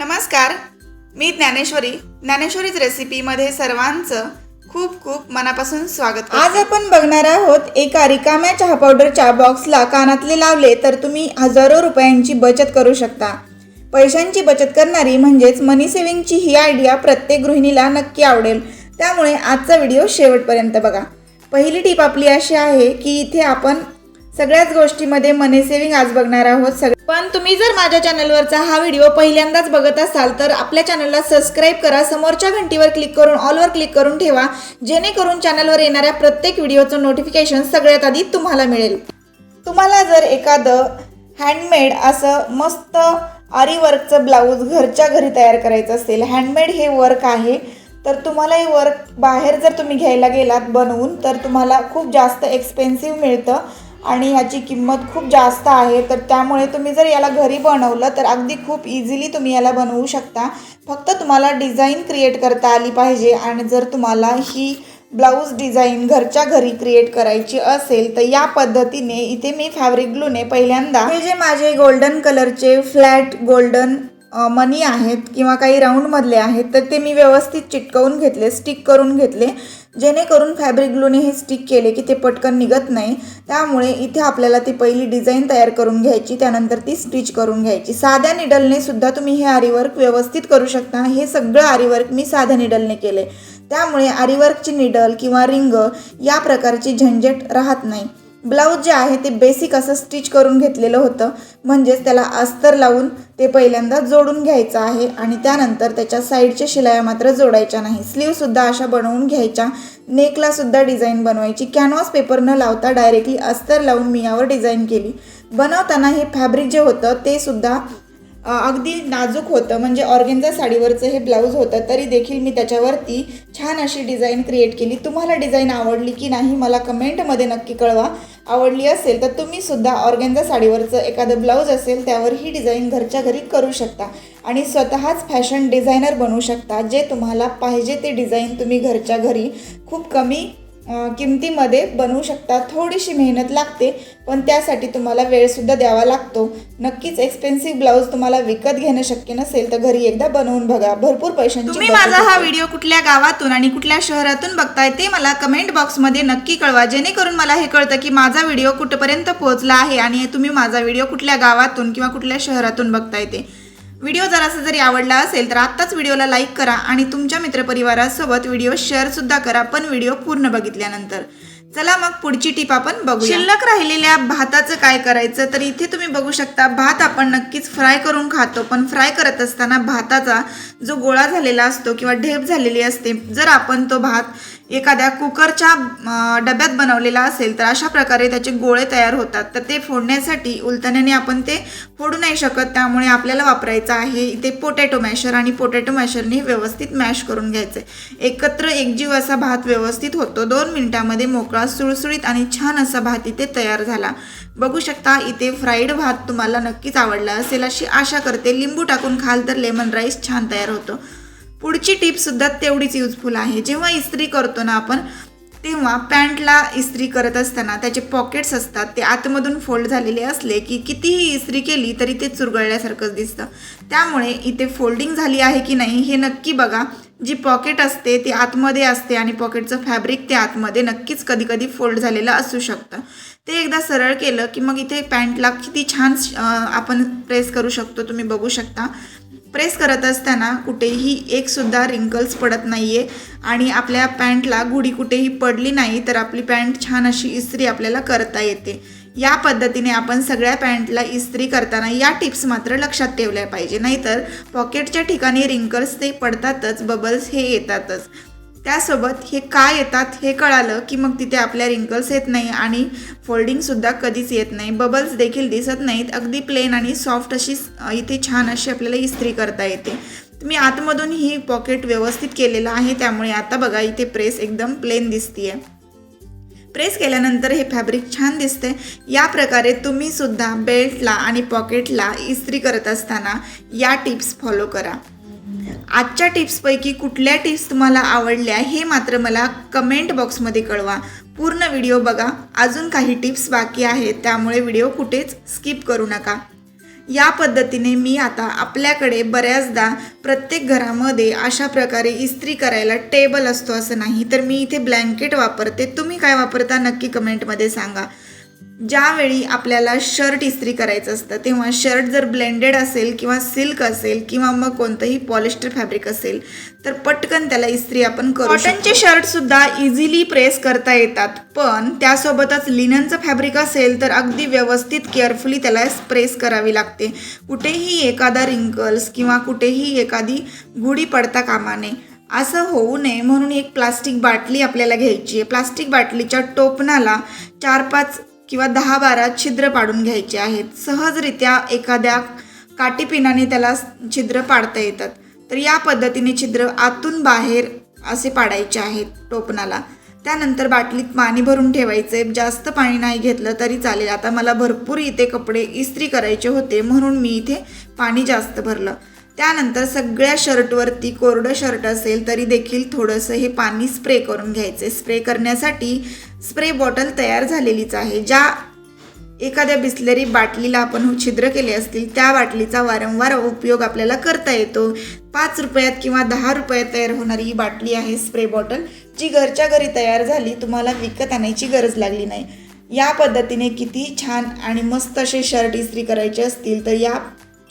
नमस्कार. मी ज्ञानेश्वरी. ज्ञानेश्वरीच रेसिपीमध्ये सर्वांचं खूप खूप मनापासून स्वागत आज आपण बघणार आहोत एका रिकाम्या चहा पावडरच्या बॉक्सला कानातले लावले तर तुम्ही हजारो रुपयांची बचत करू शकता. पैशांची बचत करणारी म्हणजेच मनी सेव्हिंगची ही आयडिया प्रत्येक गृहिणीला नक्की आवडेल. त्यामुळे आजचा व्हिडिओ शेवटपर्यंत बघा. पहिली टीप आपली अशी आहे की इथे आपण सगळ्याच गोष्टीमध्ये मनी सेव्हिंग आज बघणार आहोत. सग पण तुम्ही जर माझ्या चॅनलवरचा हा व्हिडिओ पहिल्यांदाच बघत असाल तर आपल्या चॅनलला सबस्क्राईब करा. समोरच्या घंटीवर क्लिक करून ऑलवर क्लिक करून ठेवा. जेणेकरून चॅनलवर येणाऱ्या प्रत्येक व्हिडिओचं नोटिफिकेशन सगळ्यात आधी तुम्हाला मिळेल. तुम्हाला जर एखादं हँडमेड असं मस्त आरी वर्कचं ब्लाऊज घरच्या घरी तयार करायचं असेल हँडमेड हे वर्क आहे तर तुम्हाला हे वर्क बाहेर जर तुम्ही घ्यायला गेलात बनवून तर तुम्हाला खूप जास्त एक्सपेन्सिव्ह मिळतं. आणि ह्याची किंमत खूप जास्त आहे तर त्यामुळे तुम्ही जर याला घरी बनवलं तर अगदी खूप इझिली तुम्ही याला बनवू शकता. फक्त तुम्हाला डिझाईन क्रिएट करता आली पाहिजे आणि जर तुम्हाला ही ब्लाऊज डिझाईन घरच्या घरी क्रिएट करायची असेल तर या पद्धतीने इथे मी फॅब्रिक ग्लूने पहिल्यांदा हे जे माझे गोल्डन कलरचे फ्लॅट गोल्डन मनी आहेत किंवा काही राऊंडमधले आहेत तर ते मी व्यवस्थित चिटकवून घेतले स्टिक करून घेतले. जेणेकरून फॅब्रिक ग्लूने हे स्टिक केले की ते पटकन निघत नाही. त्यामुळे इथे आपल्याला ती पहिली डिझाईन तयार करून घ्यायची त्यानंतर ती स्टिच करून घ्यायची. साध्या निडलने सुद्धा तुम्ही हे आरीवर्क व्यवस्थित करू शकता. हे सगळं आरीवर्क मी साध्या निडलने केले. त्यामुळे आरीवर्कची निडल किंवा रिंग या प्रकारची झंझट राहत नाही. ब्लाऊज जे आहे ते बेसिक असं स्टिच करून घेतलेलं होतं. म्हणजेच त्याला अस्तर लावून ते पहिल्यांदा जोडून घ्यायचं आहे आणि त्यानंतर त्याच्या साईडच्या शिलाया मात्र जोडायच्या नाही. स्लीवसुद्धा अशा बनवून घ्यायच्या. नेकलासुद्धा डिझाईन बनवायची. कॅनव्हास पेपर न लावता डायरेक्टली अस्तर लावून मी यावर डिझाईन केली. बनवताना हे फॅब्रिक जे होतं ते सुद्धा अगदी नाजूक होतं. म्हणजे ऑर्गेन्झा साडीवरचं हे ब्लाऊज होतं तरी देखील मी त्याच्यावरती छान अशी डिझाईन क्रिएट केली. तुम्हाला डिझाईन आवडली की नाही मला कमेंटमध्ये नक्की कळवा. आवडली असेल तर तुम्ही सुद्धा ऑर्गेन्झा साडीवरचं एखादं ब्लाऊज असेल त्यावर ही डिझाईन घरच्या घरी करू शकता. आणि स्वतःच फॅशन डिझायनर बनवू शकता जे तुम्हाला पाहिजे ते डिझाईन तुम्ही घरच्या घरी खूप कमी किमतीमध्ये बनवू शकता. थोडीशी मेहनत लागते पण त्यासाठी तुम्हाला वेळसुद्धा द्यावा लागतो. नक्कीच एक्सपेन्सिव्ह ब्लाऊज तुम्हाला विकत घेणं शक्य नसेल तर घरी एकदा बनवून बघा. भरपूर पैशांची तुम्ही माझा हा. व्हिडिओ कुठल्या गावातून आणि कुठल्या शहरातून बघताय ते मला कमेंट बॉक्समध्ये नक्की कळवा. जेणेकरून मला हे कळतं की माझा व्हिडिओ कुठपर्यंत पोहोचला आहे आणि तुम्ही माझा व्हिडिओ कुठल्या गावातून किंवा कुठल्या शहरातून बघताय ते. व्हिडिओ जरासा जरी आवडला असेल तर आत्ताच व्हिडिओला लाईक करा आणि तुमच्या मित्रपरिवारासोबत व्हिडिओ शेअर सुद्धा करा पण व्हिडिओ पूर्ण बघितल्यानंतर. चला मग पुढची टीप आपण बघू शिल्लक राहिलेल्या भाताचं काय करायचं? तर इथे तुम्ही बघू शकता भात आपण नक्कीच फ्राय करून खातो पण फ्राय करत असताना भाताचा जो गोळा झालेला असतो किंवा ढेप झालेली असते जर आपण तो भात एखाद्या कुकरच्या डब्यात बनवलेला असेल तर अशा प्रकारे त्याचे गोळे तयार होतात. तर ते फोडण्यासाठी उलथण्याने आपण ते फोडू नाही शकत. त्यामुळे आपल्याला वापरायचं आहे इथे पोटॅटो मॅशर आणि पोटॅटो मॅशरने व्यवस्थित मॅश करून घ्यायचे. एकत्र एकजीव असा भात व्यवस्थित होतो. दोन मिनिटामध्ये मोकळा सुळसुळीत आणि छान असा भात इथे तयार झाला. बघू शकता इथे फ्राईड भात तुम्हाला नक्कीच आवडला असेल अशी आशा करते. लिंबू टाकून खाल तर लेमन राईस छान तयार होतो. पुढची टीप सुद्धा तेवढीच युजफुल आहे. जेव्हा इस्त्री करतो ना आपण तेव्हा पॅन्टला इस्त्री करत असताना त्याचे पॉकेट्स असतात ते आतमधून फोल्ड झालेले असले की कितीही इस्त्री केली तरी ते चुरगळल्यासारखंच दिसतं. त्यामुळे इथे फोल्डिंग झाली आहे की नाही हे नक्की बघा. जी पॉकेट असते ती आतमध्ये असते आणि पॉकेटचं फॅब्रिक ते आतमध्ये नक्कीच कधी कधी फोल्ड झालेलं असू शकतं. ते एकदा सरळ केलं की मग इथे पॅन्टला किती छान आपण प्रेस करू शकतो तुम्ही बघू शकता. प्रेस करत असताना कुठेही एकसुद्धा रिंकल्स पडत नाहीये. आणि आपल्या पॅन्टला गुढी कुठेही पडली नाही तर आपली पॅन्ट छान अशी इस्त्री आपल्याला करता येते. या पद्धतीने आपण सगळ्या पॅन्टला इस्त्री करताना या टिप्स मात्र लक्षात ठेवल्या पाहिजे. नाहीतर पॉकेटच्या ठिकाणी रिंकल्स ते पडतातच बबल्स हे येतातच. त्यासोबत हे काय येतात हे कळालं की मग तिथे आपल्या रिंकल्स येत नाही आणि फोल्डिंगसुद्धा कधीच येत नाही. बबल्स देखील दिसत नाहीत. अगदी प्लेन आणि सॉफ्ट अशी इथे छान अशी आपल्याला इस्त्री करता येते. तुम्ही आतमधून ही पॉकेट व्यवस्थित केलेलं आहे त्यामुळे आता बघा इथे प्रेस एकदम प्लेन दिसतीये. प्रेस केल्यानंतर हे फॅब्रिक छान दिसते. या प्रकारे तुम्ही सुद्धा बेल्टला आणि पॉकेटला इस्त्री करत असताना या टिप्स फॉलो करा. आजच्या टिप्सपैकी कुठल्या टिप्स तुम्हाला आवडल्या हे मात्र मला कमेंट बॉक्समध्ये कळवा. पूर्ण व्हिडिओ बघा. अजून काही टिप्स बाकी आहेत त्यामुळे व्हिडिओ कुठेच स्किप करू नका. या पद्धतीने मी आता आपल्याकडे बऱ्याचदा प्रत्येक घरामध्ये अशा प्रकारे इस्त्री करायला टेबल असतो असं नाही तर मी इथे ब्लँकेट वापरते. तुम्ही काय वापरता नक्की कमेंटमध्ये सांगा. ज्यावेळी आपल्याला शर्ट इस्त्री करायचं असतं तेव्हा शर्ट जर ब्लेंडेड असेल किंवा सिल्क असेल किंवा मग कोणतंही पॉलिस्टर फॅब्रिक असेल तर पटकन त्याला इस्त्री आपण करू कॉटनचे शर्ट सुद्धा इझिली प्रेस करता येतात पण त्यासोबतच लिननचं फॅब्रिक असेल तर अगदी व्यवस्थित केअरफुली त्याला प्रेस करावी लागते. कुठेही एखादा रिंकल्स किंवा कुठेही एखादी गुढी पडता कामा नये असं होऊ नये म्हणून एक प्लास्टिक बाटली आपल्याला घ्यायची आहे. प्लास्टिक बाटलीच्या टोपणाला चार पाच किंवा दहा बारा छिद्र पाडून घ्यायचे आहेत. सहजरित्या एखाद्या काटीपिनाने त्याला छिद्र पाडता येतात. तर या पद्धतीने छिद्र आतून बाहेर असे पाडायचे आहेत टोपणाला. त्यानंतर बाटलीत पाणी भरून ठेवायचे. जास्त पाणी नाही घेतलं तरी चालेल. आता मला भरपूर इथे कपडे इस्त्री करायचे होते म्हणून मी इथे पाणी जास्त भरलं. त्यानंतर सगळ्या शर्टवरती कोरडं शर्ट असेल तरी देखील थोडंसं हे पाणी स्प्रे करून घ्यायचे. स्प्रे करण्यासाठी स्प्रे बॉटल तयार झालेलीच आहे. ज्या एखाद्या बिस्लरी बाटलीला आपण छिद्र केले असतील त्या बाटलीचा वारंवार उपयोग आपल्याला करता येतो. पाच रुपयात किंवा दहा रुपयात तयार होणारी ही बाटली आहे स्प्रे बॉटल. जी घरच्या घरी तयार झाली तुम्हाला विकत आणायची गरज लागली नाही. या पद्धतीने किती छान आणि मस्त असे शर्ट इस्त्री करायचे असतील तर या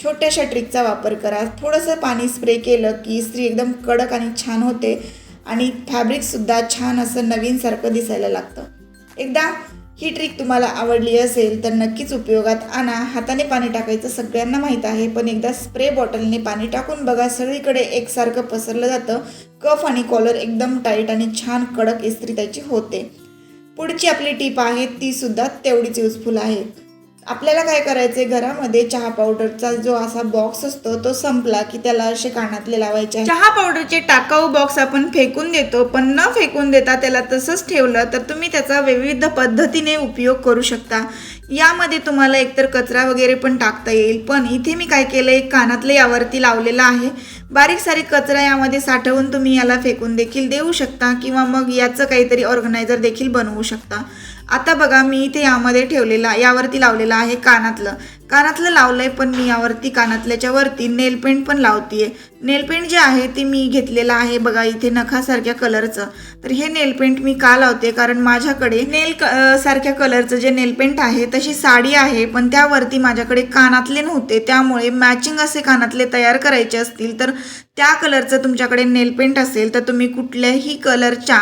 छोट्याशा ट्रिकचा वापर करा. थोडंसं पाणी स्प्रे केलं की इस्त्री एकदम कडक आणि छान होते. आणि फॅब्रिकसुद्धा छान असं नवीनसारखं दिसायला लागतं. एकदा ही ट्रिक तुम्हाला आवडली असेल तर नक्कीच उपयोगात आणा. हाताने पाणी टाकायचं सगळ्यांना माहीत आहे पण एकदा स्प्रे बॉटलने पाणी टाकून बघा सगळीकडे एकसारखं पसरलं जातं. कफ आणि कॉलर एकदम टाईट आणि छान कडक इस्त्री त्याची होते. पुढची आपली टीप आहे ती सुद्धा तेवढीच युजफुल आहे. आपल्याला काय करायचे घरामध्ये चहा पावडरचा जो असा बॉक्स असतो तो संपला की त्याला असे कानातले लावायचे चहा पावडरचे टाकाऊ बॉक्स आपण फेकून देतो पण न फेकून देता त्याला तसंच ठेवलं तर तुम्ही त्याचा विविध पद्धतीने उपयोग करू शकता. यामध्ये तुम्हाला एकतर कचरा वगैरे पण टाकता येईल. पण इथे मी काय केलं एक कानातले यावरती लावलेलं आहे. बारीक सारीक कचरा यामध्ये साठवून तुम्ही याला फेकून देखील देऊ शकता किंवा मग याचं काहीतरी ऑर्गनायझर देखील बनवू शकता. आता बघा मी इथे यामध्ये ठेवलेला यावरती लावलेला आहे कानातलं. कानातलं लावलं आहे पण मी यावरती कानातल्याच्या वरती नेल पेंट पण लावतीये. नेल पेंट जे आहे ते मी घेतलेलं आहे बघा इथे नखासारख्या कलरचं. तर हे नेल पेंट मी का लावते कारण माझ्याकडे नेल क सारख्या कलरचं जे नेल पेंट आहे तशी साडी आहे पण त्यावरती माझ्याकडे कानातले नव्हते. त्यामुळे मॅचिंग असे कानातले तयार करायचे असतील तर त्या कलरचं तुमच्याकडे नेल पेंट असेल तर तुम्ही कुठल्याही कलरच्या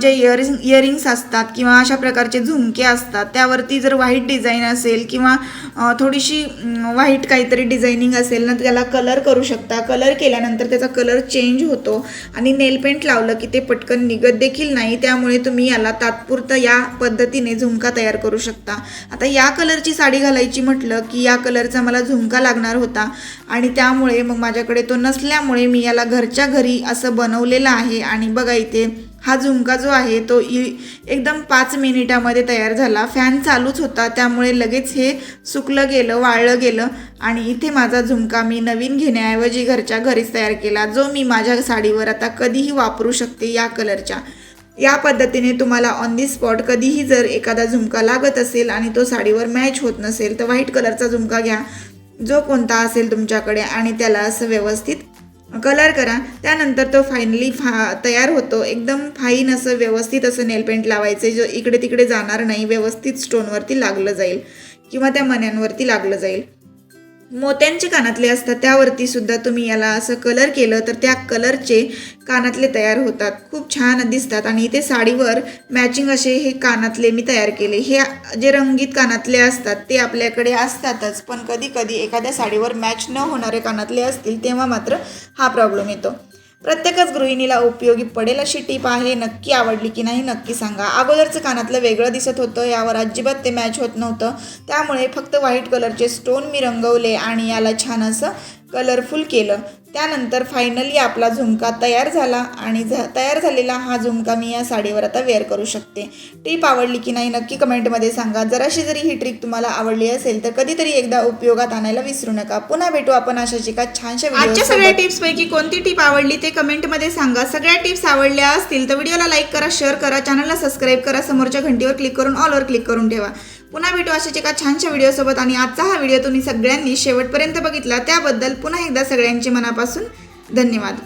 जे इयरिंग इयरिंग्स असतात किंवा अशा प्रकारचे झुमके असतात त्यावरती जर व्हाईट डिझाईन असेल किंवा थोडीशी व्हाईट काहीतरी डिझायनिंग असेल ना त्याला कलर करू शकता. कलर केल्यानंतर त्याचा कलर चेंज होतो. आणि नेल पेंट लावलं की ते पटकन निघत देखील नाही. त्यामुळे तुम्ही याला तात्पुरतं या पद्धतीने झुमका तयार करू शकता. आता या कलरची साडी घालायची म्हटलं की या कलरचा मला झुमका लागणार होता. आणि त्यामुळे मग माझ्याकडे तो नसल्यामुळे मी याला घरच्या घरी असं बनवलेलं आहे. आणि बघा इथे हा झुमका जो आहे तो इ एकदम पाच मिनिटामध्ये तयार झाला. फॅन चालूच होता त्यामुळे लगेच हे सुकलं गेलं वाळलं गेलं आणि इथे माझा झुमका मी नवीन घेण्याऐवजी घरच्या घरीच तयार केला जो मी माझ्या साडीवर आता कधीही वापरू शकते या कलरच्या. या पद्धतीने तुम्हाला ऑन दी स्पॉट कधीही जर एखादा झुमका लागत असेल आणि तो साडीवर मॅच होत नसेल तर व्हाईट कलरचा झुमका घ्या. जो कोणता असेल तुमच्याकडे आणि त्याला असं व्यवस्थित कलर करा. त्यानंतर तो फायनली फा तयार होतो. एकदम फाईन असं व्यवस्थित असं नेल पेंट लावायचं जो इकडे तिकडे जाणार नाही व्यवस्थित स्टोनवरती लागलं जाईल. किंवा त्या मण्यांवरती लागलं जाईल. मोत्यांचे कानातले असतात त्यावरती सुद्धा तुम्ही याला असं कलर केलं तर त्या कलरचे कानातले तयार होतात. खूप छान दिसतात आणि इथे साडीवर मॅचिंग असे हे कानातले मी तयार केले. हे जे रंगीत कानातले असतात ते आपल्याकडे असतातच पण कधी कधी एखाद्या साडीवर मॅच न होणारे कानातले असतील तेव्हा मात्र हा प्रॉब्लेम येतो. प्रत्येकच गृहिणीला उपयोगी पडेल अशी टीप आहे. नक्की आवडली की नाही नक्की सांगा. अगोदरचं कानातलं वेगळं दिसत होतं. यावर अजिबात ते मॅच होत नव्हतं. त्यामुळे फक्त व्हाईट कलरचे स्टोन मी रंगवले आणि याला छान असं कलरफुल केलं. त्यानंतर फायनली आपला झुमका तयार झाला आणि झ तयार झालेला हा झुमका मी या साडीवर आता वेअर करू शकते. टीप आवडली की नाही नक्की कमेंटमध्ये सांगा. जराशी जरी ही ट्रिक तुम्हाला आवडली असेल तर कधीतरी एकदा उपयोगात आणायला विसरू नका. पुन्हा भेटू आपण अशाच एका छानशा आजच्या सगळ्या टिप्स पैकी कोणती टीप आवडली ते कमेंटमध्ये सांगा. सगळ्या टिप्स आवडल्या असतील तर व्हिडिओला लाईक करा शेअर करा चॅनलला सबस्क्राईब करा. समोरच्या घंटीवर क्लिक करून ऑलवर क्लिक करून ठेवा. पुन्हा भेटू अशाच एका छानशा व्हिडिओसोबत आणि आजचा हा व्हिडिओ तुम्ही सगळ्यांनी शेवटपर्यंत बघितला त्याबद्दल पुन्हा एकदा सगळ्यांचे मनापासून धन्यवाद.